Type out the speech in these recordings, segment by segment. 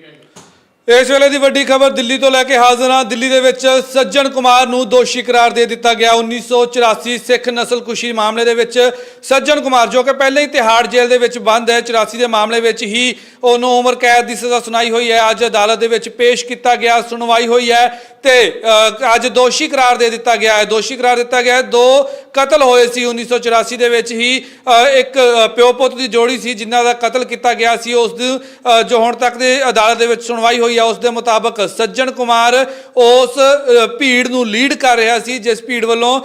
Thank you. ਇਸ ਵੇਲੇ ਦੀ ਵੱਡੀ ਖਬਰ ਦਿੱਲੀ ਤੋਂ ਲੈ ਕੇ ਹਾਜ਼ਰ ਹਾਂ। ਦਿੱਲੀ ਦੇ ਵਿੱਚ ਸੱਜਣ ਕੁਮਾਰ ਨੂੰ ਦੋਸ਼ੀ ਕਰਾਰ ਦੇ ਦਿੱਤਾ ਗਿਆ। 1984 ਸਿੱਖ ਨਸਲਕੁਸ਼ੀ ਮਾਮਲੇ ਦੇ ਵਿੱਚ ਸੱਜਣ ਕੁਮਾਰ, ਜੋ ਕਿ ਪਹਿਲਾਂ ਹੀ ਤਿਹਾੜ ਜੇਲ੍ਹ ਦੇ ਵਿੱਚ ਬੰਦ ਹੈ 84 ਦੇ ਮਾਮਲੇ ਵਿੱਚ ਹੀ ਉਹਨੂੰ ਉਮਰ ਕੈਦ ਦੀ ਸਜ਼ਾ ਸੁਣਾਈ ਹੋਈ ਹੈ। ਅੱਜ ਅਦਾਲਤ ਦੇ ਵਿੱਚ ਪੇਸ਼ ਕੀਤਾ ਗਿਆ, ਸੁਣਵਾਈ ਹੋਈ ਹੈ ਤੇ ਅੱਜ ਦੋਸ਼ੀ ਕਰਾਰ ਦੇ ਦਿੱਤਾ ਗਿਆ ਹੈ। ਦੋਸ਼ੀ ਕਰਾਰ ਦਿੱਤਾ ਗਿਆ ਹੈ। ਦੋ ਕਤਲ ਹੋਏ ਸੀ 1984 ਦੇ ਵਿੱਚ ਹੀ। ਇੱਕ ਪਿਓ ਪੁੱਤ ਦੀ ਜੋੜੀ ਸੀ, ਜਿਨ੍ਹਾਂ ਦਾ ਕਤਲ ਕੀਤਾ ਗਿਆ ਸੀ। ਉਸ ਦੀ ਜੋ ਹੁਣ ਤੱਕ ਦੇ ਅਦਾਲਤ ਦੇ ਵਿੱਚ ਸੁਣਵਾਈ ਹੋਈ ਹੈ ਉਸ ਦੇ ਮੁਤਾਬਕ ਸੱਜਣ ਕੁਮਾਰ ਉਸ ਭੀੜ ਨੂੰ ਲੀਡ ਕਰ ਰਿਹਾ ਸੀ, ਜਿਸ ਭੀੜ ਵੱਲੋਂ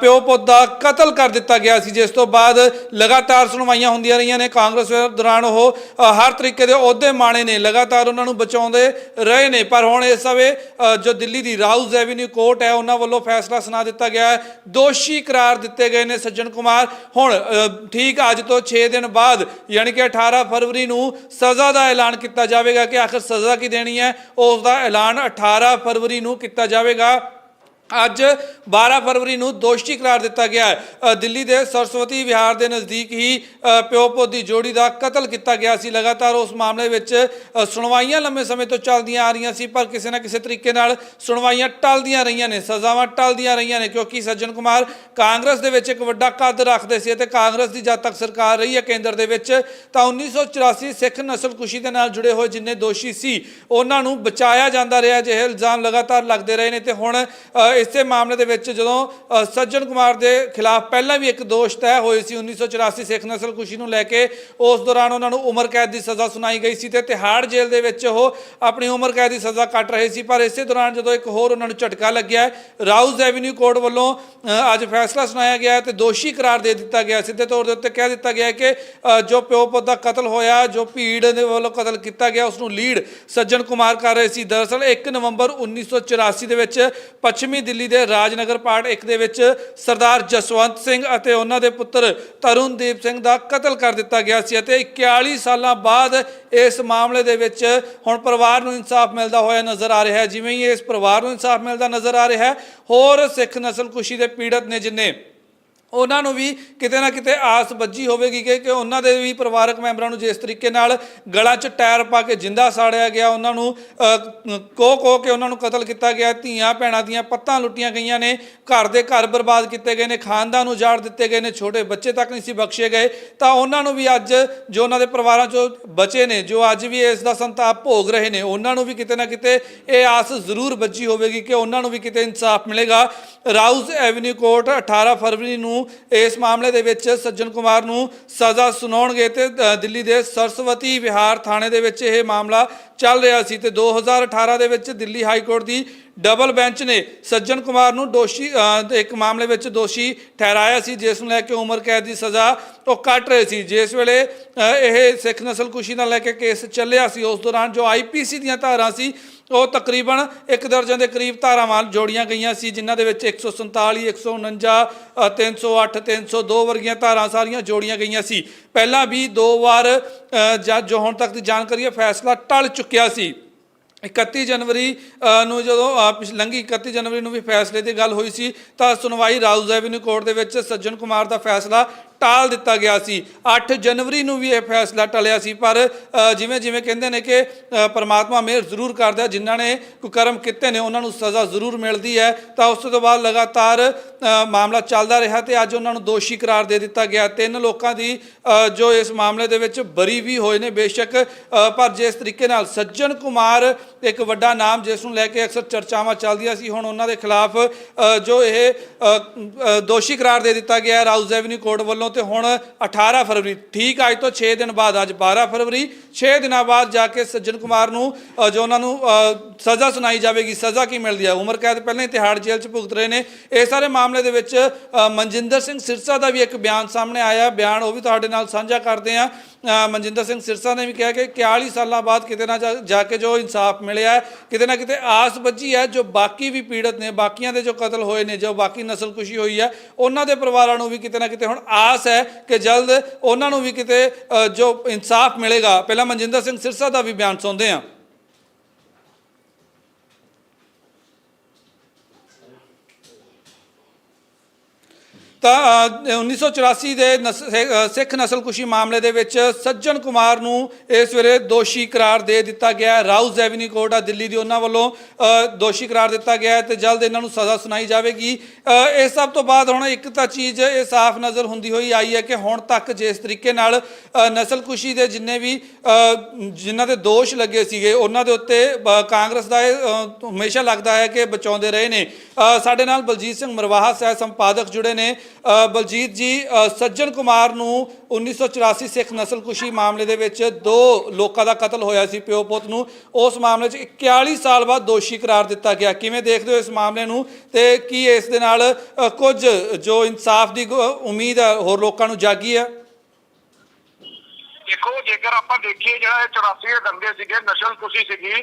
ਪਿਓ ਪੁੱਤ ਦਾ ਕਤਲ ਕਰ ਦਿੱਤਾ ਗਿਆ ਸੀ, ਜਿਸ ਤੋਂ ਬਾਅਦ ਲਗਾਤਾਰ ਸੁਣਵਾਈਆਂ ਹੁੰਦੀਆਂ ਰਹੀਆਂ ਨੇ। ਕਾਂਗਰਸ ਦੌਰਾਨ ਉਹ ਹਰ ਤਰੀਕੇ ਦੇ ਅਹੁਦੇ ਮਾਣੇ ਨੇ, ਲਗਾਤਾਰ ਉਹਨਾਂ ਨੂੰ ਬਚਾਉਂਦੇ ਰਹੇ ਨੇ। ਪਰ ਹੁਣ ਇਸ ਸਮੇਂ ਜੋ ਦਿੱਲੀ ਦੀ ਰਾਉਜ਼ ਐਵੀਨਿਊ ਕੋਰਟ ਹੈ, ਉਹਨਾਂ ਵੱਲੋਂ ਫੈਸਲਾ ਸੁਣਾ ਦਿੱਤਾ ਗਿਆ ਹੈ। ਦੋਸ਼ੀ ਕਰਾਰ ਦਿੱਤੇ ਗਏ ਨੇ ਸੱਜਣ ਕੁਮਾਰ। ਹੁਣ ਠੀਕ ਅੱਜ ਤੋਂ 6 ਦਿਨ ਬਾਅਦ, ਯਾਨੀ ਕਿ 18 ਫਰਵਰੀ ਨੂੰ ਸਜ਼ਾ ਦਾ ਐਲਾਨ ਕੀਤਾ ਜਾਵੇਗਾ ਕਿ ਆਖਰ ਸਜ਼ਾ ਕੀ ਦੇਣੀ ਹੈ ਉਸ ਦਾ ਐਲਾਨ 18 ਫਰਵਰੀ ਨੂੰ ਕੀਤਾ ਜਾਵੇਗਾ। ਅੱਜ 12 ਫਰਵਰੀ ਨੂੰ ਦੋਸ਼ੀ ਕਰਾਰ ਦਿੱਤਾ ਗਿਆ ਹੈ। ਦਿੱਲੀ ਦੇ ਸਰਸਵਤੀ ਵਿਹਾਰ ਦੇ ਨਜ਼ਦੀਕ ਹੀ ਪਿਓ ਪੁੱਤ ਦੀ ਜੋੜੀ ਦਾ ਕਤਲ ਕੀਤਾ ਗਿਆ ਸੀ। ਲਗਾਤਾਰ ਉਸ ਮਾਮਲੇ ਵਿੱਚ ਸੁਣਵਾਈਆਂ ਲੰਮੇ ਸਮੇਂ ਤੋਂ ਚੱਲਦੀਆਂ ਆ ਰਹੀਆਂ ਸੀ, ਪਰ ਕਿਸੇ ਨਾ ਕਿਸੇ ਤਰੀਕੇ ਨਾਲ ਸੁਣਵਾਈਆਂ ਟਲਦੀਆਂ ਰਹੀਆਂ ਨੇ, ਸਜ਼ਾਵਾਂ ਟਲਦੀਆਂ ਰਹੀਆਂ ਨੇ, ਕਿਉਂਕਿ ਸੱਜਣ ਕੁਮਾਰ ਕਾਂਗਰਸ ਦੇ ਵਿੱਚ ਇੱਕ ਵੱਡਾ ਕੱਦ ਰੱਖਦੇ ਸੀ ਅਤੇ ਕਾਂਗਰਸ ਦੀ ਜਦ ਤੱਕ ਸਰਕਾਰ ਰਹੀ ਹੈ ਕੇਂਦਰ ਦੇ ਵਿੱਚ, ਤਾਂ 1984 ਸਿੱਖ ਨਸਲਕੁਸ਼ੀ ਦੇ ਨਾਲ ਜੁੜੇ ਹੋਏ ਜਿੰਨੇ ਦੋਸ਼ੀ ਸੀ, ਉਹਨਾਂ ਨੂੰ ਬਚਾਇਆ ਜਾਂਦਾ ਰਿਹਾ। ਜਿਹੇ ਇਲਜ਼ਾਮ ਲਗਾਤਾਰ ਲੱਗਦੇ ਰਹੇ ਨੇ ਤੇ ਹੁਣ ਇਸੇ ਮਾਮਲੇ ਦੇ ਵਿੱਚ ਜਦੋਂ ਸੱਜਣ ਕੁਮਾਰ ਦੇ ਖਿਲਾਫ ਪਹਿਲਾਂ ਵੀ ਇੱਕ ਦੋਸ਼ ਤੈਅ ਹੋਏ ਸੀ 1984 ਸਿੱਖ ਨਸਲਕੁਸ਼ੀ ਨੂੰ ਲੈ ਕੇ ਉਸ ਦੌਰਾਨ ਉਹਨਾਂ ਨੂੰ ਉਮਰ ਕੈਦ ਦੀ ਸਜ਼ਾ ਸੁਣਾਈ ਗਈ ਸੀ ਤੇ ਤਿਹਾੜ ਜੇਲ੍ਹ ਦੇ ਵਿੱਚ ਉਹ ਆਪਣੀ ਉਮਰ ਕੈਦ ਦੀ ਸਜ਼ਾ ਕੱਟ ਰਹੇ ਸੀ ਪਰ ਇਸੇ ਦੌਰਾਨ ਜਦੋਂ ਇੱਕ ਹੋਰ ਉਹਨਾਂ ਨੂੰ ਝਟਕਾ ਲੱਗਿਆ ਹੈ, ਰਾਉਜ਼ ਕੋਰਟ ਵੱਲੋਂ ਅੱਜ ਫੈਸਲਾ ਸੁਣਾਇਆ ਗਿਆ ਹੈ ਤੇ ਦੋਸ਼ੀ ਕਰਾਰ ਦੇ ਦਿੱਤਾ ਗਿਆ ਸਿੱਧੇ ਤੌਰ ਦੇ ਉੱਤੇ ਕਹਿ ਦਿੱਤਾ ਗਿਆ ਕਿ ਜੋ ਪਿਓ ਪੁੱਤ ਦਾ ਕਤਲ ਹੋਇਆ ਜੋ ਭੀੜ ਦੇ ਵੱਲੋਂ ਕਤਲ ਕੀਤਾ ਗਿਆ ਉਸ ਨੂੰ ਲੀਡ ਸੱਜਣ ਕੁਮਾਰ ਕਰ ਰਹੇ ਸੀ। ਦਰਅਸਲ 1 ਨਵੰਬਰ 1984 ਦੇ ਵਿੱਚ ਪੱਛਮੀ ਦਿੱਲੀ ਦੇ ਰਾਜਨਗਰ ਪਾਰਟ 1 ਦੇ ਵਿੱਚ ਸਰਦਾਰ ਜਸਵੰਤ ਸਿੰਘ ਅਤੇ ਉਹਨਾਂ ਦੇ ਪੁੱਤਰ ਤਰੁਣਦੀਪ ਸਿੰਘ ਦਾ ਕਤਲ ਕਰ ਦਿੱਤਾ ਗਿਆ ਸੀ ਅਤੇ 41 ਸਾਲਾਂ ਬਾਅਦ ਇਸ ਮਾਮਲੇ ਦੇ ਵਿੱਚ ਹੁਣ ਪਰਿਵਾਰ ਨੂੰ ਇਨਸਾਫ ਮਿਲਦਾ ਹੋਇਆ ਨਜ਼ਰ ਆ ਰਿਹਾ ਹੈ। ਜਿਵੇਂ ਹੀ ਇਸ ਪਰਿਵਾਰ ਨੂੰ ਇਨਸਾਫ ਮਿਲਦਾ ਨਜ਼ਰ ਆ ਰਿਹਾ ਹੈ, ਹੋਰ ਸਿੱਖ ਨਸਲਕੁਸ਼ੀ ਦੇ ਪੀੜਤ ਨੇ ਜਿਨੇ ਉਹਨਾਂ ਨੂੰ ਵੀ ਕਿਤੇ ਨਾ ਕਿਤੇ ਆਸ ਬੱਜੀ ਹੋਵੇਗੀ ਕਿ ਉਹਨਾਂ ਦੇ ਵੀ ਪਰਿਵਾਰਕ ਮੈਂਬਰਾਂ ਨੂੰ ਜਿਸ ਤਰੀਕੇ ਨਾਲ ਗਲਾਂ 'ਚ ਟਾਇਰ ਪਾ ਕੇ ਜਿੰਦਾ ਸਾੜਿਆ ਗਿਆ, ਉਹਨਾਂ ਨੂੰ ਕੋ ਕੋ ਕੇ ਉਹਨਾਂ ਨੂੰ ਕਤਲ ਕੀਤਾ ਗਿਆ, ਧੀਆਂ ਭੈਣਾਂ ਦੀਆਂ ਪੱਤਾਂ ਲੁੱਟੀਆਂ ਗਈਆਂ ਨੇ, ਘਰ ਦੇ ਘਰ ਬਰਬਾਦ ਕੀਤੇ ਗਏ ਨੇ, ਖਾਨਦਾਨ ਉਜਾੜ ਦਿੱਤੇ ਗਏ ਨੇ, ਛੋਟੇ ਬੱਚੇ ਤੱਕ ਨਹੀਂ ਸੀ ਬਖਸ਼ੇ ਗਏ। ਤਾਂ ਉਹਨਾਂ ਨੂੰ ਵੀ ਅੱਜ ਜੋ ਉਹਨਾਂ ਦੇ ਪਰਿਵਾਰਾਂ 'ਚੋਂ ਬਚੇ ਨੇ, ਜੋ ਅੱਜ ਵੀ ਇਸ ਦਾ ਸੰਤਾਪ ਭੋਗ ਰਹੇ ਨੇ, ਉਹਨਾਂ ਨੂੰ ਵੀ ਕਿਤੇ ਨਾ ਕਿਤੇ ਇਹ ਆਸ ਜ਼ਰੂਰ ਵੱਜੀ ਹੋਵੇਗੀ ਕਿ ਉਹਨਾਂ ਨੂੰ ਵੀ ਕਿਤੇ ਇਨਸਾਫ ਮਿਲੇਗਾ। ਰਾਉਜ਼ ਐਵਨਿਊ ਕੋਰਟ 18 ਫਰਵਰੀ ਨੂੰ ਇਸ ਮਾਮਲੇ ਦੇ ਵਿੱਚ ਸੱਜਣ ਕੁਮਾਰ ਨੂੰ ਸਜ਼ਾ ਸੁਣਾਉਣਗੇ ਤੇ ਦਿੱਲੀ ਦੇ ਸਰਸਵਤੀ ਵਿਹਾਰ ਥਾਣੇ ਦੇ ਵਿੱਚ ਇਹ ਮਾਮਲਾ ਚੱਲ ਰਿਹਾ ਸੀ ਤੇ 2018 ਦੇ ਵਿੱਚ ਦਿੱਲੀ ਹਾਈ ਕੋਰਟ ਦੀ ਡਬਲ ਬੈਂਚ ਨੇ ਸੱਜਣ ਕੁਮਾਰ ਨੂੰ ਦੋਸ਼ੀ ਇੱਕ ਮਾਮਲੇ ਵਿੱਚ ਦੋਸ਼ੀ ਠਹਿਰਾਇਆ ਸੀ, ਜਿਸ ਨੂੰ ਲੈ ਕੇ ਉਮਰ ਕੈਦ ਦੀ ਸਜ਼ਾ ਉਹ ਕੱਟ ਰਹੇ ਸੀ। ਜਿਸ ਵੇਲੇ ਇਹ ਸਿੱਖ ਨਸਲਕੁਸ਼ੀ ਨਾਲ ਲੈ ਕੇ ਕੇਸ ਚੱਲਿਆ ਸੀ, ਉਸ ਦੌਰਾਨ ਜੋ ਆਈਪੀਸੀ ਦੀਆਂ ਧਾਰਾਂ ਸੀ ਉਹ ਤਕਰੀਬਨ ਇੱਕ ਦਰਜਨ ਦੇ ਕਰੀਬ ਧਾਰਾਵਾਂ ਜੋੜੀਆਂ ਗਈਆਂ ਸੀ ਜਿਨ੍ਹਾਂ ਦੇ ਵਿੱਚ 147 149 ਅ, 308 302 ਵਰਗੀਆਂ ਧਾਰਾਂ ਸਾਰੀਆਂ ਜੋੜੀਆਂ ਗਈਆਂ ਸੀ। ਪਹਿਲਾਂ ਵੀ ਦੋ ਵਾਰ ਅ, ਜੱਜ ਜੋ ਹੁਣ ਤੱਕ ਦੀ ਜਾਣਕਾਰੀ ਹੈ ਫੈਸਲਾ ਟਲ ਚੁੱਕਿਆ ਸੀ। 31 ਜਨਵਰੀ ਨੂੰ ਜਦੋਂ ਅ, ਪਿਛ- ਲੰਘੀ 31 ਜਨਵਰੀ ਨੂੰ ਵੀ ਫੈਸਲੇ ਦੀ ਗੱਲ ਹੋਈ ਸੀ ਤਾਂ ਸੁਣਵਾਈ ਰਾਉਜ਼ ਐਵਨਿਊ ਕੋਰਟ ਦੇ ਵਿੱਚ ਸੱਜਣ ਕੁਮਾਰ ਦਾ ਫੈਸਲਾ ਟਾਲ ਦਿੱਤਾ ਗਿਆ ਸੀ। 8 ਜਨਵਰੀ ਨੂੰ ਵੀ ਇਹ ਫੈਸਲਾ ਟਲਿਆ ਸੀ, ਪਰ ਜਿਵੇਂ ਜਿਵੇਂ ਕਹਿੰਦੇ ਨੇ ਕਿ ਪਰਮਾਤਮਾ ਮਿਹਰ ਜ਼ਰੂਰ ਕਰਦਾ, ਜਿਨ੍ਹਾਂ ਨੇ ਕੁਕਰਮ ਕੀਤੇ ਨੇ, ਉਹਨਾਂ ਨੂੰ ਸਜ਼ਾ ਜ਼ਰੂਰ ਮਿਲਦੀ ਹੈ। ਤਾਂ ਉਸ ਤੋਂ ਬਾਅਦ ਲਗਾਤਾਰ ਮਾਮਲਾ ਚੱਲਦਾ ਰਿਹਾ ਤੇ ਅੱਜ ਉਹਨਾਂ ਨੂੰ ਦੋਸ਼ੀ ਕਰਾਰ ਦੇ ਦਿੱਤਾ ਗਿਆ। ਤਿੰਨ ਲੋਕਾਂ ਦੀ ਜੋ ਇਸ ਮਾਮਲੇ ਦੇ ਵਿੱਚ ਬਰੀ ਵੀ ਹੋਏ ਨੇ, ਬੇਸ਼ੱਕ ਪਰ ਜਿਸ ਤਰੀਕੇ ਨਾਲ ਸੱਜਣ ਕੁਮਾਰ ਇੱਕ ਵੱਡਾ ਨਾਮ, ਜਿਸ ਨੂੰ ਲੈ ਕੇ ਅਕਸਰ ਚਰਚਾਵਾਂ ਚੱਲਦੀਆਂ ਸੀ, ਹੁਣ ਉਹਨਾਂ ਦੇ ਖਿਲਾਫ ਜੋ ਇਹ ਦੋਸ਼ੀ ਕਰਾਰ ਦੇ ਦਿੱਤਾ ਗਿਆ ਹੈ ਐਵਨਿਊ ਕੋਰਟ ਵੱਲੋਂ ਤੇ ਹੁਣ 18 ਫਰਵਰੀ, ਠੀਕ ਅੱਜ ਤੋਂ 6 ਦਿਨ ਬਾਅਦ, ਅੱਜ 12 ਫਰਵਰੀ 6 ਦਿਨਾਂ ਬਾਅਦ ਜਾ ਕੇ ਸੱਜਣ ਕੁਮਾਰ ਨੂੰ ਜੋ ਉਹਨਾਂ ਨੂੰ ਸਜ਼ਾ ਸੁਣਾਈ ਜਾਵੇਗੀ, ਸਜ਼ਾ ਕੀ ਮਿਲਦੀ ਹੈ ਉਮਰ ਕੈਦ ਪਹਿਲਾਂ ਹੀ ਤਿਹਾੜ ਜੇਲ੍ਹ 'ਚ ਭੁਗਤ ਰਹੇ ਨੇ। ਇਹ ਸਾਰੇ ਮਾਮਲੇ ਦੇ ਵਿੱਚ ਮਨਜਿੰਦਰ ਸਿੰਘ ਸਿਰਸਾ ਦਾ ਵੀ ਇੱਕ ਬਿਆਨ ਸਾਹਮਣੇ ਆਇਆ। ਬਿਆਨ ਉਹ ਵੀ ਤੁਹਾਡੇ ਨਾਲ ਸਾਂਝਾ ਕਰਦੇ ਆ। ਮਨਜਿੰਦਰ ਸਿੰਘ ਸਿਰਸਾ ਨੇ ਵੀ ਕਿਹਾ ਕਿ 41 ਸਾਲਾਂ ਬਾਅਦ ਕਿਤੇ ਨਾ ਜਾ- ਕੇ ਜੋ ਇਨਸਾਫ ਮਿਲਿਆ ਕਿਤੇ ਨਾ ਕਿਤੇ ਆਸ ਬੱਝੀ ਹੈ, ਜੋ ਬਾਕੀ ਵੀ ਪੀੜਤ ਨੇ, ਬਾਕੀਆਂ ਦੇ ਜੋ ਕਤਲ ਹੋਏ ਨੇ, ਜੋ ਬਾਕੀ ਨਸਲਕੁਸ਼ੀ ਹੋਈ ਹੈ, ਉਹਨਾਂ ਦੇ ਪਰਿਵਾਰਾਂ ਨੂੰ ਵੀ ਕਿਤੇ ਨਾ ਕਿਤੇ ਹੁਣ ਆਸ ਹੈ ਕਿ ਜਲਦ ਉਹਨਾਂ ਨੂੰ ਵੀ ਕਿਤੇ ਜੋ ਇਨਸਾਫ ਮਿਲੇਗਾ। ਪਹਿਲਾਂ ਮਨਜਿੰਦਰ ਸਿੰਘ ਸਿਰਸਾ ਦਾ ਵੀ ਬਿਆਨ ਸੁਣਦੇ ਹਾਂ। ਤਾਂ ਅ, 1984 ਦੇ ਨਸ- ਸਿੱਖ ਨਸਲਕੁਸ਼ੀ ਮਾਮਲੇ ਦੇ ਵਿੱਚ ਸੱਜਣ ਕੁਮਾਰ ਨੂੰ ਇਸ ਵੇਲੇ ਦੋਸ਼ੀ ਕਰਾਰ ਦੇ ਦਿੱਤਾ ਗਿਆ ਹੈ। ਐਵਨਿਊ ਕੋਰਟ ਆ ਦਿੱਲੀ ਦੀ ਉਹਨਾਂ ਵੱਲੋਂ ਦੋਸ਼ੀ ਕਰਾਰ ਦਿੱਤਾ ਗਿਆ ਹੈ ਤੇ ਜਲਦ ਇਹਨਾਂ ਨੂੰ ਸਜ਼ਾ ਸੁਣਾਈ ਜਾਵੇਗੀ। ਅ, ਇਸ ਸਭ ਤੋਂ ਬਾਅਦ ਹੁਣ ਇੱਕ ਤਾਂ ਚੀਜ਼ ਇਹ ਸਾਫ਼ ਨਜ਼ਰ ਹੁੰਦੀ ਹੋਈ ਆਈ ਹੈ ਕਿ ਹੁਣ ਤੱਕ ਜਿਸ ਤਰੀਕੇ ਨਾਲ ਨਸਲਕੁਸ਼ੀ ਦੇ ਜਿੰਨੇ ਵੀ ਜਿਨ੍ਹਾਂ ਦੇ ਦੋਸ਼ ਲੱਗੇ ਸੀਗੇ ਉਹਨਾਂ ਦੇ ਉੱਤੇ ਬ- ਕਾਂਗਰਸ ਦਾ ਇਹ ਹਮੇਸ਼ਾ ਲੱਗਦਾ ਹੈ ਕਿ ਬਚਾਉਂਦੇ ਰਹੇ ਨੇ। ਸਾਡੇ ਨਾਲ ਬਲਜੀਤ ਸਿੰਘ ਮਰਵਾਹਾ ਸਹਿ ਸੰਪਾਦਕ ਜੁੜੇ ਨੇ। ਬਲਜੀਤ ਜੀ ਸੱਜਣ ਕੁਮਾਰ ਨੂੰ 1984 ਸਿੱਖ ਨਸਲਕੁਸ਼ੀ ਮਾਮਲੇ ਦੇ ਵਿੱਚ ਦੋ ਲੋਕਾਂ ਦਾ ਕਤਲ ਹੋਇਆ ਸੀ ਪਿਓ ਪੁੱਤ ਨੂੰ। ਉਸ ਮਾਮਲੇ 'ਚ 41 ਸਾਲ ਬਾਅਦ ਦੋਸ਼ੀ ਕਰਾਰ ਦਿੱਤਾ ਗਿਆ। ਕਿਵੇਂ ਦੇਖਦੇ ਹੋ ਇਸ ਮਾਮਲੇ ਨੂੰ ਤੇ ਕੀ ਇਸ ਦੇ ਨਾਲ ਕੁਝ ਜੋ ਇਨਸਾਫ ਦੀ ਉਮੀਦ ਹੈ, ਹੋਰ ਲੋਕਾਂ ਨੂੰ ਜਾਗੀ ਹੈ? ਦੇਖੋ, ਜੇਕਰ ਆਪਾਂ ਦੇਖੀਏ ਜਿਹੜਾ ਇਹ 84 ਦੇ ਦੰਗੇ ਸੀਗੇ ਨਸ਼ਲ ਖੁਸ਼ੀ ਸੀਗੀ,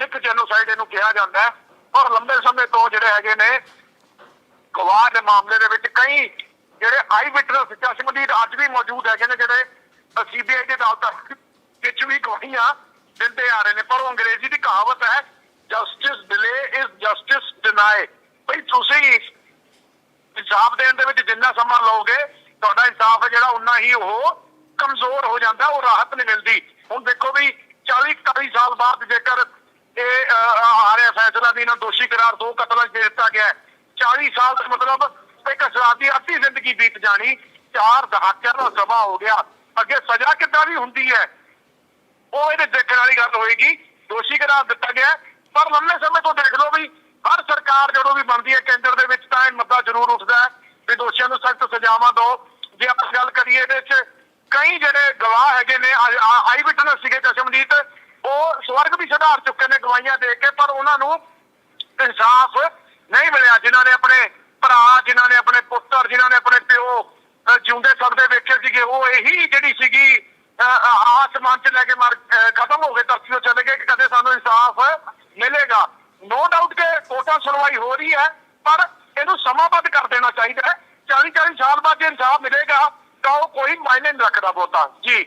ਸਿੱਖ ਜੈਨੋਸਾਈਡ ਇਹਨੂੰ ਕਿਹਾ ਜਾਂਦਾ ਔਰ ਲੰਬੇ ਸਮੇਂ ਤੋਂ ਜਿਹੜੇ ਹੈਗੇ ਨੇ ਗਵਾਹ ਦੇ ਮਾਮਲੇ ਦੇ ਵਿੱਚ ਕਈ ਜਿਹੜੇ ਆਈ ਵਿਟਨੈਸ ਚਸ਼ਮਦੀਦ ਅੱਜ ਵੀ ਮੌਜੂਦ ਹੈਗੇ ਨੇ ਜਿਹੜੇ ਸੀਬੀਆਈ ਦੇ ਅਦਾਲਤਾਂ ਵਿੱਚ ਵੀ ਗਵਾਹੀਆਂ ਦਿੰਦੇ ਆ ਰਹੇ ਨੇ, ਪਰ ਉਹ ਅੰਗਰੇਜ਼ੀ ਦੀ ਕਹਾਵਤ ਹੈ justice delay is justice deny ਭਈ ਤੁਸੀਂ ਇਨਸਾਫ ਦੇਣ ਦੇ ਵਿੱਚ ਜਿੰਨਾ ਸਮਾਂ ਲਓਗੇ, ਤੁਹਾਡਾ ਇਨਸਾਫ ਹੈ ਜਿਹੜਾ ਉਨਾ ਹੀ ਉਹ ਕਮਜ਼ੋਰ ਹੋ ਜਾਂਦਾ, ਉਹ ਰਾਹਤ ਨਹੀਂ ਮਿਲਦੀ। ਹੁਣ ਦੇਖੋ ਵੀ 40 41 ਸਾਲ ਬਾਅਦ ਜੇਕਰ ਇਹ ਆ ਰਿਹਾ ਫੈਸਲਾ ਵੀ ਇਹਨਾਂ ਦੋਸ਼ੀ ਕਰਾਰ ਦੋ ਕਤਲਾਂ 'ਚ ਦੇ ਦਿੱਤਾ ਗਿਆ 40 ਸਾਲ ਦਾ ਮਤਲਬ ਇੱਕ ਸ਼ਰਾਬ ਅੱਧੀ ਜ਼ਿੰਦਗੀ ਬੀਤ ਜਾਣੀ, ਚਾਰ ਦਹਾਕਿਆਂ ਦਾ ਸਮਾਂ ਹੋ ਗਿਆ। ਅੱਗੇ ਸਜ਼ਾ ਕਿੱਦਾਂ ਦੀ ਹੁੰਦੀ ਹੈ? ਉਹ ਇਹਦੇ ਦੇਖਣ ਵਾਲੀ ਗੱਲ ਹੋਏਗੀ। ਦੋਸ਼ੀ ਕਰਾਰ ਦਿੱਤਾ ਗਿਆ ਪਰ ਲੰਮੇ ਸਮੇਂ ਤੋਂ ਦੇਖ ਲਓ ਵੀ ਹਰ ਸਰਕਾਰ ਜਦੋਂ ਵੀ ਬਣਦੀ ਹੈ ਕੇਂਦਰ ਦੇ ਵਿੱਚ ਤਾਂ ਇਹ ਮੁੱਦਾ ਜ਼ਰੂਰ ਉੱਠਦਾ ਹੈ ਵੀ ਦੋਸ਼ੀਆਂ ਨੂੰ ਸਖਤ ਸਜ਼ਾਵਾਂ ਦਿਓ। ਜੇ ਆਪਾਂ ਗੱਲ ਕਰੀਏ ਇਹਦੇ ਵਿੱਚ, ਕਈ ਜਿਹੜੇ ਗਵਾਹ ਹੈਗੇ ਨੇ ਆਈ ਵਿਟਨੈਸ ਸੀਗੇ ਚਸ਼ਮਦੀਤ ਉਹ ਸਵਰਗ ਵੀ ਸੁਧਾਰ ਚੁੱਕੇ ਨੇ ਗਵਾਹੀਆਂ ਦੇ ਕੇ, ਪਰ ਉਹਨਾਂ ਨੂੰ ਇਨਸਾਫ ਨਹੀਂ ਮਿਲਿਆ ਜਿਨ੍ਹਾਂ ਨੇ ਆਪਣੇ ਭਰਾ ਜਿਨ੍ਹਾਂ ਨੇ ਆਪਣੇ ਜਿਨ੍ਹਾਂ ਨੇ ਆਪਣੇ ਪਿਓ ਜਿਉਂਦੇ ਸੜਦੇ ਵੇਖੇ ਸੀਗੇ, ਉਹ ਇਹੀ ਜਿਹੜੀ ਸੀਗੀ ਆਸਮਾਨ 'ਚ ਲੈ ਕੇ ਮਰ ਖਤਮ ਹੋ ਗਏ, ਧਰਤੀ ਤੋਂ ਚਲੇ ਗਏ ਕਿ ਕਦੇ ਸਾਨੂੰ ਇਨਸਾਫ ਮਿਲੇਗਾ। ਨੋ ਡਾਊਟ ਕਿ ਕੋਟਾ ਸੁਣਵਾਈ ਹੋ ਰਹੀ ਹੈ, ਪਰ ਇਹਨੂੰ ਸਮਾਬੱਧ ਕਰ ਦੇਣਾ ਚਾਹੀਦਾ ਹੈ। 40 40 ਸਾਲ ਬਾਅਦ ਜੇ ਇਨਸਾਫ ਮਿਲੇਗਾ, ਤਾਂ ਉਹ ਕੋਈ ਮਾਇਨੇ ਨਹੀਂ ਰੱਖਦਾ ਬਹੁਤਾ। ਜੀ।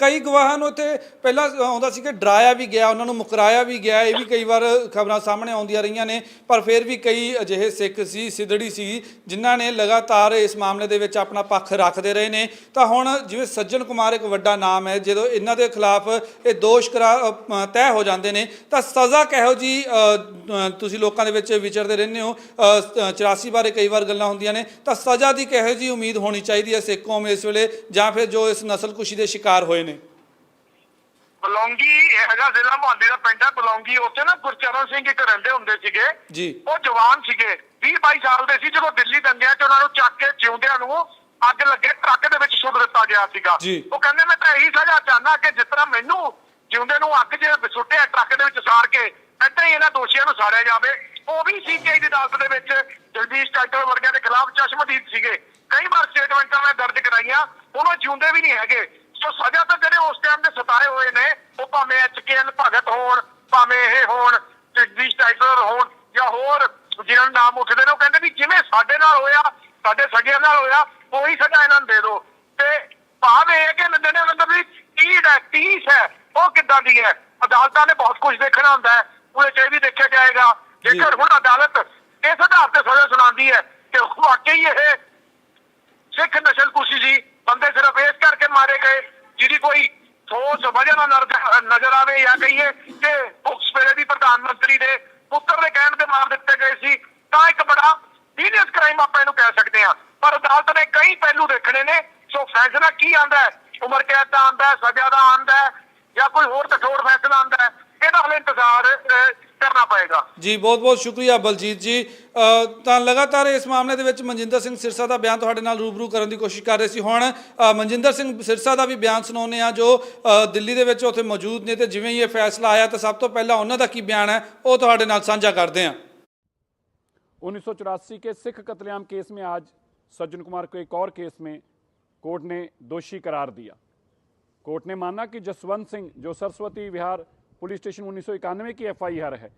ਕਈ ਗਵਾਹਾਂ ਨੂੰ ਇੱਥੇ ਪਹਿਲਾਂ ਆਉਂਦਾ ਸੀ ਕਿ ਡਰਾਇਆ ਵੀ ਗਿਆ ਉਹਨਾਂ ਨੂੰ ਮੁਕਰਾਇਆ ਵੀ ਗਿਆ ਇਹ ਵੀ ਕਈ ਵਾਰ ਖਬਰਾਂ ਸਾਹਮਣੇ ਆਉਂਦੀਆਂ ਰਹੀਆਂ ਨੇ ਪਰ ਫਿਰ ਵੀ ਕਈ ਅਜਿਹੇ ਸਿੱਖ ਸੀ ਸਿੱਧੜੀ ਸੀ ਜਿਨ੍ਹਾਂ ਨੇ ਲਗਾਤਾਰ ਇਸ ਮਾਮਲੇ ਦੇ ਵਿੱਚ ਆਪਣਾ ਪੱਖ ਰੱਖਦੇ ਰਹੇ ਨੇ। ਤਾਂ ਹੁਣ ਜਿਵੇਂ ਸੱਜਣ ਕੁਮਾਰ ਇੱਕ ਵੱਡਾ ਨਾਮ ਹੈ ਜਦੋਂ ਇਹਨਾਂ ਦੇ ਖਿਲਾਫ ਇਹ ਦੋਸ਼ ਕਰਾ ਤੈਅ ਹੋ ਜਾਂਦੇ ਨੇ ਤਾਂ ਸਜ਼ਾ ਕਿਹੋ ਜੀ ਤੁਸੀਂ ਲੋਕਾਂ ਦੇ ਵਿੱਚ ਵਿਚਰਦੇ ਰਹਿੰਦੇ ਹੋ ਅ, 84 ਬਾਰੇ ਕਈ ਵਾਰ ਗੱਲਾਂ ਹੁੰਦੀਆਂ ਨੇ ਤਾਂ ਸਜ਼ਾ ਦੀ ਕਿਹੋ ਜੀ ਉਮੀਦ ਹੋਣੀ ਚਾਹੀਦੀ ਹੈ ਸਿੱਖ ਕੌਮ ਇਸ ਵੇਲੇ ਜਾਂ ਫਿਰ ਜੋ ਇਸ ਨਸਲਕੁਸ਼ੀ ਦੇ ਸ਼ਿਕਾਰ ਹੋਏ ਨੇ? ਬਲੌਂਗੀ ਹੈਗਾ ਜ਼ਿਲ੍ਹਾ ਮੁਹਾਲੀ ਦਾ ਪਿੰਡ ਹੈ ਬਲੌਂਗੀ ਉੱਥੇ ਨਾ ਗੁਰਚਰਨ ਸਿੰਘ ਇੱਕ ਰਹਿੰਦੇ ਹੁੰਦੇ ਸੀਗੇ। ਜੀ। ਉਹ ਜਵਾਨ ਸੀਗੇ 20 22 ਸਾਲ ਦੇ ਸੀ। ਜਦੋਂ ਦਿੱਲੀ ਦੰਗਿਆਂ 'ਚ ਉਹਨਾਂ ਨੂੰ ਚੱਕ ਕੇ ਜਿਉਂਦਿਆਂ ਨੂੰ ਅੱਗ ਲੱਗੇ ਟਰੱਕ ਦੇ ਵਿੱਚ ਸੁੱਟ ਦਿੱਤਾ ਗਿਆ ਸੀਗਾ। ਉਹ ਕਹਿੰਦੇ ਮੈਂ ਤਾਂ ਇਹੀ ਸਜ਼ਾ ਚਾਹਨਾ ਕਿ ਜਿਸ ਤਰ੍ਹਾਂ ਮੈਨੂੰ ਜਿਉਂਦੇ ਨੂੰ ਅੱਗ 'ਚ ਸੁੱਟਿਆ ਟਰੱਕ ਦੇ ਵਿੱਚ ਸਾੜ ਕੇ ਏਦਾਂ ਹੀ ਇਹਨਾਂ ਦੋਸ਼ੀਆਂ ਨੂੰ ਸਾੜਿਆ ਜਾਵੇ। ਉਹ ਵੀ ਸੀਬੀਆਈ ਦੀ ਅਦਾਲਤ ਦੇ ਵਿੱਚ ਜਗਦੀਸ਼ ਟਾਈਟਲ ਵਰਗਿਆਂ ਦੇ ਖਿਲਾਫ ਚਸ਼ਮਦੀਦ ਸੀਗੇ। ਕਈ ਵਾਰ ਸਟੇਟਮੈਂਟਾਂ ਮੈਂ ਦਰਜ ਕਰਾਈਆਂ ਹੁਣ ਉਹ ਜਿਉਂਦੇ ਵੀ ਨਹੀਂ ਹੈਗੇ। ਸੋ ਸਜ਼ਾ ਤਾਂ ਜਿਹੜੇ ਉਸ ਟਾਈਮ ਦੇ ਸਤਾਏ ਹੋਏ ਨੇ ਉਹ ਭਾਵੇਂ ਐਚਕੇਐਲ ਭਗਤ ਹੋਣ ਭਾਵੇਂ ਇਹ ਹੋਣ ਜਗਦੀਸ਼ ਟਾਈਟਲ ਹੋਣ ਜਾਂ ਹੋਰ ਜਿਹਨਾਂ ਨਾਮ ਉੱਠਦੇ ਨੇ ਉਹ ਕਹਿੰਦੇ ਵੀ ਜਿਵੇਂ ਸਾਡੇ ਨਾਲ ਹੋਇਆ ਸਾਡੇ ਸਗਿਆਂ ਨਾਲ ਹੋਇਆ ਉਹੀ ਸਜ਼ਾ ਇਹਨਾਂ ਨੂੰ ਦੇ ਦਿਓ। ਤੇ ਭਾਵ ਇਹ ਹੈ ਕਿ ਨੰਦੇ ਨੇ ਮਤਲਬ ਵੀ ਟੀਡ ਹੈ ਟੀਸ ਹੈ ਉਹ ਕਿੱਦਾਂ ਦੀ ਹੈ? ਅਦਾਲਤਾਂ ਨੇ ਬਹੁਤ ਕੁਝ ਦੇਖਣਾ ਹੁੰਦਾ ਹੈ ਉਹਦੇ ਚ ਇਹ ਵੀ ਦੇਖਿਆ ਜਾਏਗਾ। ਜੇਕਰ ਹੁਣ ਅਦਾਲਤ ਇਸ ਆਧਾਰ ਤੇ ਸਜ਼ਾ ਸੁਣਾਉਂਦੀ ਹੈ ਕਿ ਵਾਕਈ ਇਹ ਸਿੱਖ ਨਸਲ ਕੁਸ਼ੀ ਸੀ ਬੰਦੇ ਸਿਰਫ ਇਸ ਕਰਕੇ ਮਾਰੇ ਗਏ ਜਿਹਦੀ ਕੋਈ ਸੋਚ ਵਜ੍ਹਾ ਨਾ ਨਜ਼ਰ ਆਵੇ ਜਾਂ ਕਹੀਏ ਕਿ ਉਸ ਵੇਲੇ ਦੀ ਪ੍ਰਧਾਨ ਮੰਤਰੀ ਦੇ ਪੁੱਤਰ ਦੇ ਕਹਿਣ ਤੇ ਮਾਰ ਦਿੱਤੇ ਗਏ ਸੀ, ਤਾਂ ਇੱਕ ਬੜਾ ਸੀਰੀਅਸ ਕ੍ਰਾਈਮ ਆਪਾਂ ਇਹਨੂੰ ਕਹਿ ਸਕਦੇ ਹਾਂ। ਪਰ ਅਦਾਲਤ ਨੇ ਕਈ ਪਹਿਲੂ ਦੇਖਣੇ ਨੇ, ਸੋ ਫੈਸਲਾ ਕੀ ਆਂਦਾ ਹੈ? ਉਮਰ ਕੈਦ ਦਾ ਆਂਦਾ ਹੈ, ਸਜ਼ਾ ਦਾ ਆਂਦਾ ਹੈ ਜਾਂ ਕੋਈ ਹੋਰ ਕਠੋਰ ਫੈਸਲਾ ਆਂਦਾ ਹੈ? ਇਹਦਾ ਹਲੇ ਇੰਤਜ਼ਾਰ ਕਰਨਾ ਪਏਗਾ ਜੀ ਬਹੁਤ ਬਹੁਤ ਸ਼ੁਕਰੀਆ ਬਲਜੀਤ ਜੀ ਅ, ਤਾਂ ਲਗਾਤਾਰ ਇਸ ਮਾਮਲੇ ਦੇ ਵਿੱਚ ਮਨਜਿੰਦਰ ਸਿੰਘ ਸਿਰਸਾ ਦਾ ਬਿਆਨ ਤੁਹਾਡੇ ਨਾਲ ਰੂਬਰੂ ਕਰਨ ਦੀ ਕੋਸ਼ਿਸ਼ ਕਰ ਰਹੇ ਸੀ ਹੁਣ ਅ, ਮਨਜਿੰਦਰ ਸਿੰਘ ਸਿਰਸਾ ਦਾ ਵੀ ਬਿਆਨ ਸੁਣਾਉਂਦੇ ਆ ਜੋ ਅ, ਦਿੱਲੀ ਦੇ ਵਿੱਚ ਉੱਥੇ ਮੌਜੂਦ ਨੇ ਤੇ ਜਿਵੇਂ ਹੀ ਇਹ ਫੈਸਲਾ ਆਇਆ ਤਾਂ ਸਭ ਤੋਂ ਪਹਿਲਾਂ ਉਹਨਾਂ ਦਾ ਕੀ ਬਿਆਨ ਹੈ ਉਹ ਤੁਹਾਡੇ ਨਾਲ ਸਾਂਝਾ ਕਰਦੇ ਹਾਂ 1984 के सिख कत्लेआम केस में आज सज्जन कुमार को एक और केस में कोर्ट ने दोषी करार दिया कोर्ट ने माना कि जसवंत सिंह जो सरस्वती विहार पुलिस स्टेशन उन्नीस सौ इक्यानवे की एफआईआर है।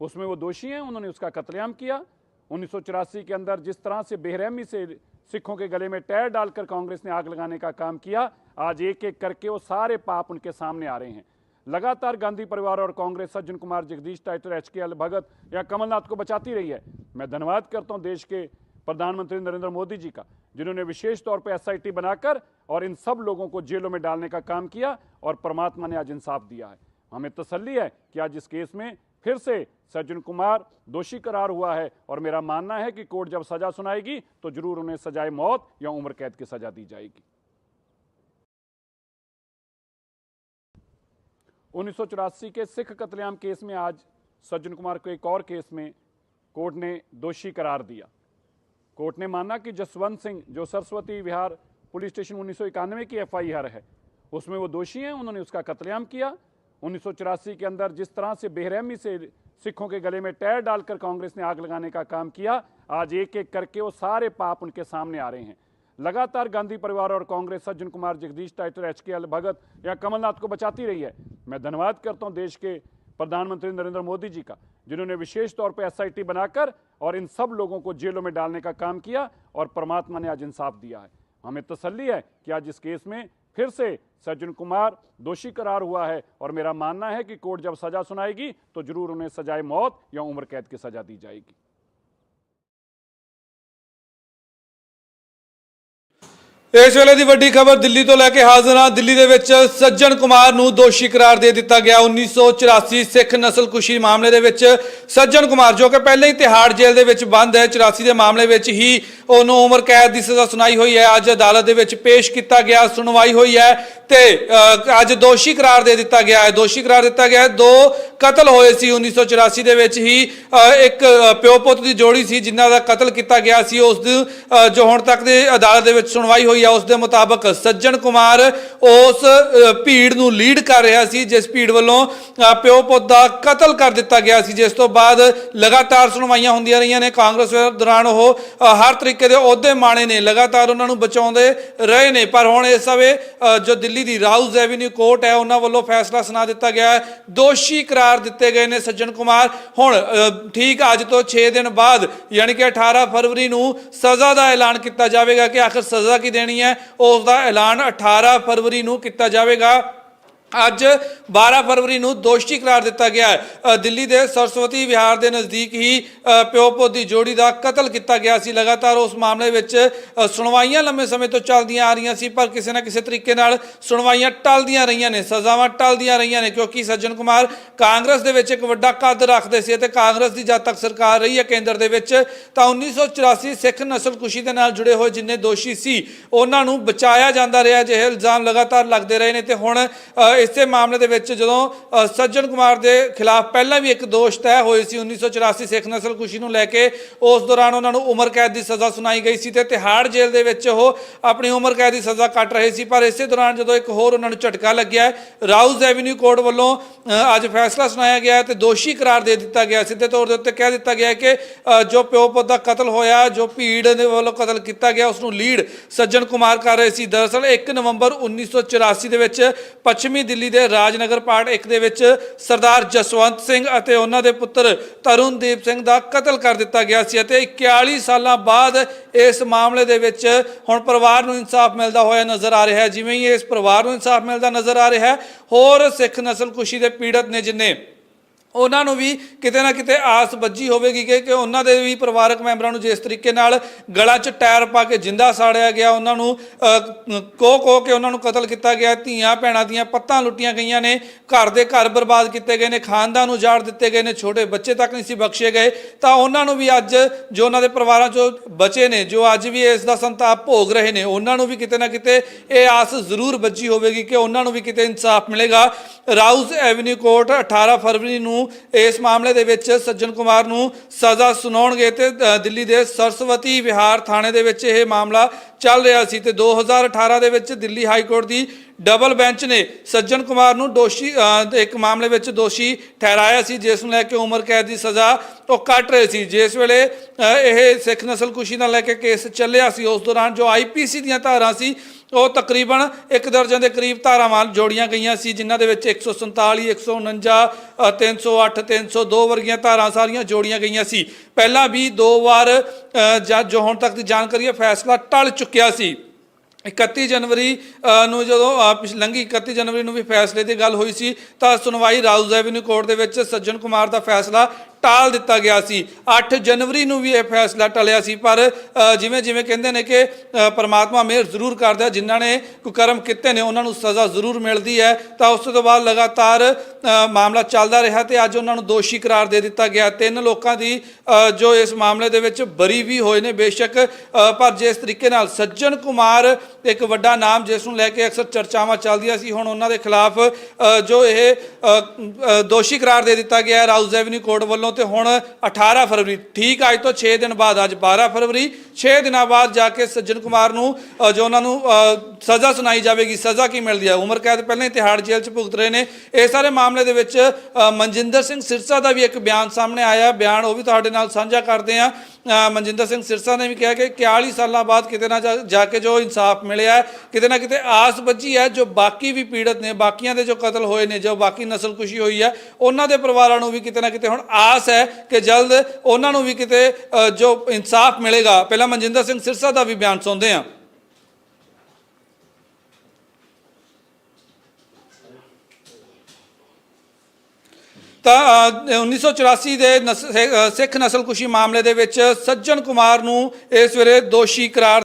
उसमें वो दोषी हैं, उन्होंने उसका कत्लेआम किया। उन्नीस सौ चौरासी के अंदर जिस तरह से बेरहमी से सिखों के गले में टैर डालकर कांग्रेस ने आग लगाने का काम किया, आज एक एक करके वो सारे पाप उनके सामने आ रहे हैं। लगातार गांधी परिवार और Congress Sajjan Kumar, Jagdish Tytler H K L Bhagat या कमलनाथ को बचाती रही है। मैं धन्यवाद करता हूँ देश के प्रधानमंत्री नरेंद्र मोदी जी का, जिन्होंने विशेष तौर पर एसआईटी बनाकर और इन सब लोगों को जेलों में डालने का काम किया और परमात्मा ने आज इंसाफ दिया है। हमें तसल्ली है कि आज इस केस में फिर से सज्जन कुमार दोषी करार हुआ है और मेरा मानना है कि कोर्ट जब सजा सुनाएगी तो ज़रूर उन्हें सजाए मौत या उम्र कैद की सजा दी जाएगी। 1984 के सिख कत्लेआम केस में आज सज्जन कुमार को एक और केस में कोर्ट ने दोषी करार दिया। कोर्ट ने माना कि जसवंत सिंह, जो सरस्वती विहार पुलिस स्टेशन उन्नीस सौ इक्यानवे की एफआईआर है, उसमें वो दोषी हैं, उन्होंने उसका कतलेआम किया। उन्नीस के अंदर जिस तरह से बेरहमी से सिखों के गले में टायर डालकर कांग्रेस ने आग लगाने का काम किया, आज एक एक करके वो सारे पाप उनके सामने आ रहे हैं। लगातार गांधी परिवार और Congress Sajjan Kumar, Jagdish Tytler H K L Bhagat या कमलनाथ को बचाती रही है। मैं धन्यवाद करता हूँ देश के प्रधानमंत्री नरेंद्र मोदी जी का, जिन्होंने विशेष तौर पर एसआईटी बनाकर और इन सब लोगों को जेलों में डालने का काम किया और परमात्मा ने आज इंसाफ दिया है। हमें तसल्ली है कि आज इस केस में फिर से सज्जन कुमार दोषी करार हुआ है और मेरा मानना है कि कोर्ट जब सजा सुनाएगी तो जरूर उन्हें सजाए मौत या उम्र कैद की सजा दी जाएगी ਇਸ ਵੇਲੇ ਦੀ ਵੱਡੀ ਖਬਰ ਦਿੱਲੀ ਤੋਂ ਲੈ ਕੇ ਹਾਜ਼ਰ ਹਾਂ ਦਿੱਲੀ ਦੇ ਵਿੱਚ ਸੱਜਣ ਕੁਮਾਰ ਨੂੰ ਦੋਸ਼ੀ ਕਰਾਰ ਦੇ ਦਿੱਤਾ ਗਿਆ। 1984 ਸਿੱਖ ਨਸਲਕੁਸ਼ੀ ਮਾਮਲੇ ਦੇ ਵਿੱਚ ਸੱਜਣ ਕੁਮਾਰ, ਜੋ ਕਿ ਪਹਿਲਾਂ ਹੀ ਤਿਹਾੜ ਜੇਲ੍ਹ ਦੇ ਵਿੱਚ ਬੰਦ ਹੈ 84 ਦੇ ਮਾਮਲੇ ਵਿੱਚ ਹੀ ਉਹਨੂੰ ਉਮਰ ਕੈਦ ਦੀ ਸਜ਼ਾ ਸੁਣਾਈ ਹੋਈ ਹੈ। ਅੱਜ ਅਦਾਲਤ ਦੇ ਵਿੱਚ ਪੇਸ਼ ਕੀਤਾ ਗਿਆ, ਸੁਣਵਾਈ ਹੋਈ ਹੈ ਤੇ ਅੱਜ ਦੋਸ਼ੀ ਕਰਾਰ ਦੇ ਦਿੱਤਾ ਗਿਆ ਹੈ। ਦੋਸ਼ੀ ਕਰਾਰ ਦਿੱਤਾ ਗਿਆ ਹੈ। ਦੋ ਕਤਲ ਹੋਏ ਸੀ 1984 ਦੇ ਵਿੱਚ ਹੀ। ਇੱਕ ਪਿਓ ਪੁੱਤ ਦੀ ਜੋੜੀ ਸੀ ਜਿਨ੍ਹਾਂ ਦਾ ਕਤਲ ਕੀਤਾ ਗਿਆ ਸੀ। ਉਸ ਜੋ ਹੁਣ ਤੱਕ ਦੇ ਅਦਾਲਤ ਦੇ ਵਿੱਚ ਸੁਣਵਾਈ ਹੋਈ ਹੈ ਉਸ ਦੇ ਮੁਤਾਬਕ ਸੱਜਣ ਕੁਮਾਰ ਉਸ ਭੀੜ ਨੂੰ ਲੀਡ ਕਰ ਰਿਹਾ ਸੀ, ਜਿਸ ਭੀੜ ਵੱਲੋਂ ਪਿਓ ਪੁੱਤ ਦਾ ਕਤਲ ਕਰ ਦਿੱਤਾ ਗਿਆ ਸੀ, ਜਿਸ ਤੋਂ ਬਾਅਦ ਲਗਾਤਾਰ ਸੁਣਵਾਈਆਂ ਹੁੰਦੀਆਂ ਰਹੀਆਂ ਨੇ। ਕਾਂਗਰਸ ਦੌਰਾਨ ਉਹ ਹਰ ਤਰੀਕੇ ਦੇ ਅਹੁਦੇ ਮਾਣੇ ਨੇ, ਲਗਾਤਾਰ ਉਹਨਾਂ ਨੂੰ ਬਚਾਉਂਦੇ ਰਹੇ ਨੇ। ਪਰ ਹੁਣ ਇਸ ਸਮੇਂ ਜੋ ਦਿੱਲੀ ਦੀ ਰਾਉਜ਼ ਐਵੀਨਿਊ ਕੋਰਟ ਹੈ, ਉਹਨਾਂ ਵੱਲੋਂ ਫੈਸਲਾ ਸੁਣਾ ਦਿੱਤਾ ਗਿਆ ਹੈ। ਦੋਸ਼ੀ ਕਰਾਰ ਦਿੱਤੇ ਗਏ ਨੇ ਸੱਜਣ ਕੁਮਾਰ। ਹੁਣ ਠੀਕ ਅੱਜ ਤੋਂ 6 ਦਿਨ ਬਾਅਦ, ਯਾਨੀ ਕਿ 18 ਫਰਵਰੀ ਨੂੰ ਸਜ਼ਾ ਦਾ ਐਲਾਨ ਕੀਤਾ ਜਾਵੇਗਾ ਕਿ ਆਖਰ ਸਜ਼ਾ ਕੀ ਦੇਣੀ ਹੈ। ਉਸ ਦਾ ਐਲਾਨ 18 ਫਰਵਰੀ ਨੂੰ ਕੀਤਾ ਜਾਵੇਗਾ। ਅੱਜ 12 ਫਰਵਰੀ ਨੂੰ ਦੋਸ਼ੀ ਕਰਾਰ ਦਿੱਤਾ ਗਿਆ ਹੈ। ਦਿੱਲੀ ਦੇ ਸਰਸਵਤੀ ਵਿਹਾਰ ਦੇ ਨਜ਼ਦੀਕ ਹੀ ਪਿਓ ਪੁੱਤ ਦੀ ਜੋੜੀ ਦਾ ਕਤਲ ਕੀਤਾ ਗਿਆ ਸੀ। ਲਗਾਤਾਰ ਉਸ ਮਾਮਲੇ ਵਿੱਚ ਸੁਣਵਾਈਆਂ ਲੰਮੇ ਸਮੇਂ ਤੋਂ ਚੱਲਦੀਆਂ ਆ ਰਹੀਆਂ ਸੀ, ਪਰ ਕਿਸੇ ਨਾ ਕਿਸੇ ਤਰੀਕੇ ਨਾਲ ਸੁਣਵਾਈਆਂ ਟਲਦੀਆਂ ਰਹੀਆਂ ਨੇ, ਸਜ਼ਾਵਾਂ ਟਲਦੀਆਂ ਰਹੀਆਂ ਨੇ, ਕਿਉਂਕਿ ਸੱਜਣ ਕੁਮਾਰ ਕਾਂਗਰਸ ਦੇ ਵਿੱਚ ਇੱਕ ਵੱਡਾ ਕੱਦ ਰੱਖਦੇ ਸੀ ਅਤੇ ਕਾਂਗਰਸ ਦੀ ਜਦ ਤੱਕ ਸਰਕਾਰ ਰਹੀ ਹੈ ਕੇਂਦਰ ਦੇ ਵਿੱਚ, ਤਾਂ 1984 ਸਿੱਖ ਨਸਲਕੁਸ਼ੀ ਦੇ ਨਾਲ ਜੁੜੇ ਹੋਏ ਜਿੰਨੇ ਦੋਸ਼ੀ ਸੀ, ਉਹਨਾਂ ਨੂੰ ਬਚਾਇਆ ਜਾਂਦਾ ਰਿਹਾ। ਜਿਹੇ ਇਲਜ਼ਾਮ ਲਗਾਤਾਰ ਲੱਗਦੇ ਰਹੇ ਨੇ ਤੇ ਹੁਣ ਇਸੇ ਮਾਮਲੇ ਦੇ ਵਿੱਚ ਜਦੋਂ ਸੱਜਣ ਕੁਮਾਰ ਦੇ ਖਿਲਾਫ ਪਹਿਲਾਂ ਵੀ ਇੱਕ ਦੋਸ਼ ਤੈਅ ਹੋਏ ਸੀ 1984 ਸਿੱਖ ਨਸਲਕੁਸ਼ੀ ਨੂੰ ਲੈ ਕੇ ਉਸ ਦੌਰਾਨ ਉਹਨਾਂ ਨੂੰ ਉਮਰ ਕੈਦ ਦੀ ਸਜ਼ਾ ਸੁਣਾਈ ਗਈ ਸੀ ਤੇ ਤਿਹਾੜ ਜੇਲ੍ਹ ਦੇ ਵਿੱਚ ਉਹ ਆਪਣੀ ਉਮਰ ਕੈਦ ਦੀ ਸਜ਼ਾ ਕੱਟ ਰਹੇ ਸੀ ਪਰ ਇਸੇ ਦੌਰਾਨ ਜਦੋਂ ਇੱਕ ਹੋਰ ਉਹਨਾਂ ਨੂੰ ਝਟਕਾ ਲੱਗਿਆ ਹੈ, ਰਾਉਜ਼ ਐਵੀਨਿਊ ਕੋਰਟ ਵੱਲੋਂ ਅੱਜ ਫੈਸਲਾ ਸੁਣਾਇਆ ਗਿਆ ਹੈ ਤੇ ਦੋਸ਼ੀ ਕਰਾਰ ਦੇ ਦਿੱਤਾ ਗਿਆ ਸਿੱਧੇ ਤੌਰ ਦੇ ਉੱਤੇ ਕਹਿ ਦਿੱਤਾ ਗਿਆ ਕਿ ਜੋ ਪਿਓ ਪੁੱਤ ਦਾ ਕਤਲ ਹੋਇਆ ਜੋ ਭੀੜ ਦੇ ਵੱਲੋਂ ਕਤਲ ਕੀਤਾ ਗਿਆ ਉਸ ਨੂੰ ਲੀਡ ਸੱਜਣ ਕੁਮਾਰ ਕਰ ਰਹੇ ਸੀ। ਦਰਅਸਲ 1 ਨਵੰਬਰ 1984 ਦੇ ਵਿੱਚ ਪੱਛਮੀ ਦਿੱਲੀ ਦੇ ਰਾਜਨਗਰ ਪਾਰਟ 1 ਦੇ ਵਿੱਚ ਸਰਦਾਰ ਜਸਵੰਤ ਸਿੰਘ ਅਤੇ ਉਹਨਾਂ ਦੇ ਪੁੱਤਰ ਤਰੁਣਦੀਪ ਸਿੰਘ ਦਾ ਕਤਲ ਕਰ ਦਿੱਤਾ ਗਿਆ ਸੀ ਅਤੇ 41 ਸਾਲਾਂ ਬਾਅਦ ਇਸ ਮਾਮਲੇ ਦੇ ਵਿੱਚ ਹੁਣ ਪਰਿਵਾਰ ਨੂੰ ਇਨਸਾਫ ਮਿਲਦਾ ਹੋਇਆ ਨਜ਼ਰ ਆ ਰਿਹਾ ਹੈ। ਜਿਵੇਂ ਹੀ ਇਸ ਪਰਿਵਾਰ ਨੂੰ ਇਨਸਾਫ ਮਿਲਦਾ ਨਜ਼ਰ ਆ ਰਿਹਾ ਹੈ, ਹੋਰ ਸਿੱਖ ਨਸਲਕੁਸ਼ੀ ਦੇ ਪੀੜਤ ਨੇ ਜਿਨੇ ਉਹਨਾਂ ਨੂੰ ਵੀ ਕਿਤੇ ਨਾ ਕਿਤੇ ਆਸ ਬੱਜੀ ਹੋਵੇਗੀ ਕਿ ਉਹਨਾਂ ਦੇ ਵੀ ਪਰਿਵਾਰਕ ਮੈਂਬਰਾਂ ਨੂੰ ਜਿਸ ਤਰੀਕੇ ਨਾਲ ਗਲਾਂ 'ਚ ਟਾਇਰ ਪਾ ਕੇ ਜਿੰਦਾ ਸਾੜਿਆ ਗਿਆ, ਉਹਨਾਂ ਨੂੰ ਕੋ ਕੋ ਕੇ ਉਹਨਾਂ ਨੂੰ ਕਤਲ ਕੀਤਾ ਗਿਆ, ਧੀਆਂ, ਭੈਣਾਂ ਦੀਆਂ ਪੱਤਾਂ ਲੁੱਟੀਆਂ ਗਈਆਂ ਨੇ, ਘਰ ਦੇ ਘਰ ਬਰਬਾਦ ਕੀਤੇ ਗਏ ਨੇ, ਖਾਨਦਾਨ ਉਜਾੜ ਦਿੱਤੇ ਗਏ ਨੇ, ਛੋਟੇ ਬੱਚੇ ਤੱਕ ਨਹੀਂ ਸੀ ਬਖਸ਼ੇ ਗਏ। ਤਾਂ ਉਹਨਾਂ ਨੂੰ ਵੀ ਅੱਜ ਜੋ ਉਹਨਾਂ ਦੇ ਪਰਿਵਾਰਾਂ 'ਚੋਂ ਬਚੇ ਨੇ, ਜੋ ਅੱਜ ਵੀ ਇਸ ਦਾ ਸੰਤਾਪ ਭੋਗ ਰਹੇ ਨੇ, ਉਹਨਾਂ ਨੂੰ ਵੀ ਕਿਤੇ ਨਾ ਕਿਤੇ ਇਹ ਆਸ ਜ਼ਰੂਰ ਬੱਜੀ ਹੋਵੇਗੀ ਕਿ ਉਹਨਾਂ ਨੂੰ ਵੀ ਕਿਤੇ ਇਨਸਾਫ ਮਿਲੇਗਾ। ਰਾਉਜ਼ ਐਵਨਿਊ ਕੋਰਟ 18 ਫਰਵਰੀ ਨੂੰ ਇਸ ਮਾਮਲੇ ਦੇ ਵਿੱਚ ਸੱਜਣ ਕੁਮਾਰ ਨੂੰ ਸਜ਼ਾ ਸੁਣਾਉਣਗੇ ਤੇ ਦਿੱਲੀ ਦੇ ਸਰਸਵਤੀ ਵਿਹਾਰ ਥਾਣੇ ਦੇ ਵਿੱਚ ਇਹ ਮਾਮਲਾ ਚੱਲ ਰਿਹਾ ਸੀ ਤੇ 2018 ਦੇ ਵਿੱਚ ਦਿੱਲੀ ਹਾਈ ਕੋਰਟ ਦੀ ਡਬਲ ਬੈਂਚ ਨੇ ਸੱਜਣ ਕੁਮਾਰ ਨੂੰ ਦੋਸ਼ੀ ਇੱਕ ਮਾਮਲੇ ਵਿੱਚ ਦੋਸ਼ੀ ਠਹਿਰਾਇਆ ਸੀ, ਜਿਸ ਨੂੰ ਲੈ ਕੇ ਉਮਰ ਕੈਦ ਦੀ ਸਜ਼ਾ ਉਹ ਕੱਟ ਰਹੇ ਸੀ। ਜਿਸ ਵੇਲੇ ਇਹ ਸਿੱਖ ਨਸਲਕੁਸ਼ੀ ਨਾਲ ਲੈ ਕੇ ਕੇਸ ਚੱਲਿਆ ਸੀ, ਉਸ ਦੌਰਾਨ ਜੋ ਆਈਪੀਸੀ ਦੀਆਂ ਧਾਰਾਂ ਸੀ ਉਹ ਤਕਰੀਬਨ ਇੱਕ ਦਰਜਨ ਦੇ ਕਰੀਬ ਧਾਰਾਵਾਂ ਜੋੜੀਆਂ ਗਈਆਂ ਸੀ ਜਿਨ੍ਹਾਂ ਦੇ ਵਿੱਚ 147 149 ਅ, 308 302 ਵਰਗੀਆਂ ਧਾਰਾਂ ਸਾਰੀਆਂ ਜੋੜੀਆਂ ਗਈਆਂ ਸੀ। ਪਹਿਲਾਂ ਵੀ ਦੋ ਵਾਰ ਅ, ਜਾਂ ਜੋ ਹੁਣ ਤੱਕ ਦੀ ਜਾਣਕਾਰੀ ਹੈ ਫੈਸਲਾ ਟਲ ਚੁੱਕਿਆ ਸੀ। 31 ਜਨਵਰੀ ਨੂੰ ਜਦੋਂ ਅ, ਲੰਘੀ 31 ਜਨਵਰੀ ਨੂੰ ਵੀ ਫੈਸਲੇ ਦੀ ਗੱਲ ਹੋਈ ਸੀ ਤਾਂ ਸੁਣਵਾਈ ਰਾਉਜ਼ ਐਵਨਿਊ ਕੋਰਟ ਦੇ ਵਿੱਚ ਸੱਜਣ ਕੁਮਾਰ ਦਾ ਫੈਸਲਾ ਟਾਲ ਦਿੱਤਾ ਗਿਆ ਸੀ। 8 ਜਨਵਰੀ ਨੂੰ ਵੀ ਇਹ ਫੈਸਲਾ ਟਲਿਆ ਸੀ, ਪਰ ਜਿਵੇਂ ਜਿਵੇਂ ਕਹਿੰਦੇ ਨੇ ਕਿ ਪਰਮਾਤਮਾ ਮਿਹਰ ਜ਼ਰੂਰ ਕਰਦਾ, ਜਿਨ੍ਹਾਂ ਨੇ ਕੋਈ ਕਰਮ ਕੀਤੇ ਨੇ, ਉਹਨਾਂ ਨੂੰ ਸਜ਼ਾ ਜ਼ਰੂਰ ਮਿਲਦੀ ਹੈ। ਤਾਂ ਉਸ ਤੋਂ ਬਾਅਦ ਲਗਾਤਾਰ ਮਾਮਲਾ ਚੱਲਦਾ ਰਿਹਾ ਤੇ ਅੱਜ ਉਹਨਾਂ ਨੂੰ ਦੋਸ਼ੀ ਕਰਾਰ ਦੇ ਦਿੱਤਾ ਗਿਆ। ਤਿੰਨ ਲੋਕਾਂ ਦੀ ਜੋ ਇਸ ਮਾਮਲੇ ਦੇ ਵਿੱਚ ਬਰੀ ਵੀ ਹੋਏ ਨੇ, ਬੇਸ਼ੱਕ ਪਰ ਜਿਸ ਤਰੀਕੇ ਨਾਲ ਸੱਜਣ ਕੁਮਾਰ ਇੱਕ ਵੱਡਾ ਨਾਮ, ਜਿਸ ਨੂੰ ਲੈ ਕੇ ਅਕਸਰ ਚਰਚਾਵਾਂ ਚੱਲਦੀਆਂ ਸੀ, ਹੁਣ ਉਹਨਾਂ ਦੇ ਖਿਲਾਫ ਜੋ ਇਹ ਦੋਸ਼ੀ ਕਰਾਰ ਦੇ ਦਿੱਤਾ ਗਿਆ ਹੈ, ਰਾਊਜ਼ ਐਵਨਿਊ ਕੋਰਟ ਵੱਲੋਂ ਤੇ ਹੁਣ 18 ਫਰਵਰੀ ਠੀਕ ਅੱਜ ਤੋਂ 6 ਦਿਨ ਬਾਅਦ ਅੱਜ 12 ਫਰਵਰੀ 6 ਦਿਨਾਂ ਬਾਅਦ ਜਾ ਕੇ ਸੱਜਣ ਕੁਮਾਰ ਨੂੰ ਜੋ ਉਹਨਾਂ ਨੂੰ ਅ, ਸਜ਼ਾ ਸੁਣਾਈ ਜਾਵੇਗੀ ਸਜ਼ਾ ਕੀ ਮਿਲਦੀ ਹੈ ਉਮਰ ਕੈਦ ਪਹਿਲਾਂ ਹੀ ਤਿਹਾੜ ਜੇਲ੍ਹ 'ਚ ਭੁਗਤ ਰਹੇ ਨੇ। ਇਹ ਸਾਰੇ ਮਾਮਲੇ ਦੇ ਵਿੱਚ ਮਨਜਿੰਦਰ ਸਿੰਘ ਸਿਰਸਾ ਦਾ ਵੀ ਇੱਕ ਬਿਆਨ ਸਾਹਮਣੇ ਆਇਆ ਬਿਆਨ ਉਹ ਵੀ ਤੁਹਾਡੇ ਨਾਲ ਸਾਂਝਾ ਕਰਦੇ ਆ। ਮਨਜਿੰਦਰ ਸਿੰਘ ਸਿਰਸਾ ਨੇ ਵੀ ਕਿਹਾ ਕਿ 41 ਸਾਲਾਂ ਬਾਅਦ ਕਿਤੇ ਨਾ ਜਾ- ਕੇ ਜੋ ਇਨਸਾਫ ਮਿਲਿਆ ਕਿਤੇ ਨਾ ਕਿਤੇ ਆਸ ਬੱਝੀ ਹੈ, ਜੋ ਬਾਕੀ ਵੀ ਪੀੜਤ ਨੇ, ਬਾਕੀਆਂ ਦੇ ਜੋ ਕਤਲ ਹੋਏ ਨੇ, ਜੋ ਬਾਕੀ ਨਸਲਕੁਸ਼ੀ ਹੋਈ ਹੈ, ਉਹਨਾਂ ਦੇ ਪਰਿਵਾਰਾਂ ਨੂੰ ਵੀ ਕਿਤੇ ਨਾ ਕਿਤੇ ਹੁਣ ਆਸ ਹੈ ਕਿ ਜਲਦ ਉਹਨਾਂ ਨੂੰ ਵੀ ਕਿਤੇ ਜੋ ਇਨਸਾਫ ਮਿਲੇਗਾ। ਪਹਿਲਾਂ ਮਨਜਿੰਦਰ ਸਿੰਘ ਸਿਰਸਾ ਦਾ ਵੀ ਬਿਆਨ ਸੁਣਦੇ ਹਾਂ। ਤਾਂ ਅ, 1984 ਦੇ ਨਸ- ਸਿੱਖ ਨਸਲਕੁਸ਼ੀ ਮਾਮਲੇ ਦੇ ਵਿੱਚ ਸੱਜਣ ਕੁਮਾਰ ਨੂੰ ਇਸ ਵੇਲੇ ਦੋਸ਼ੀ ਕਰਾਰ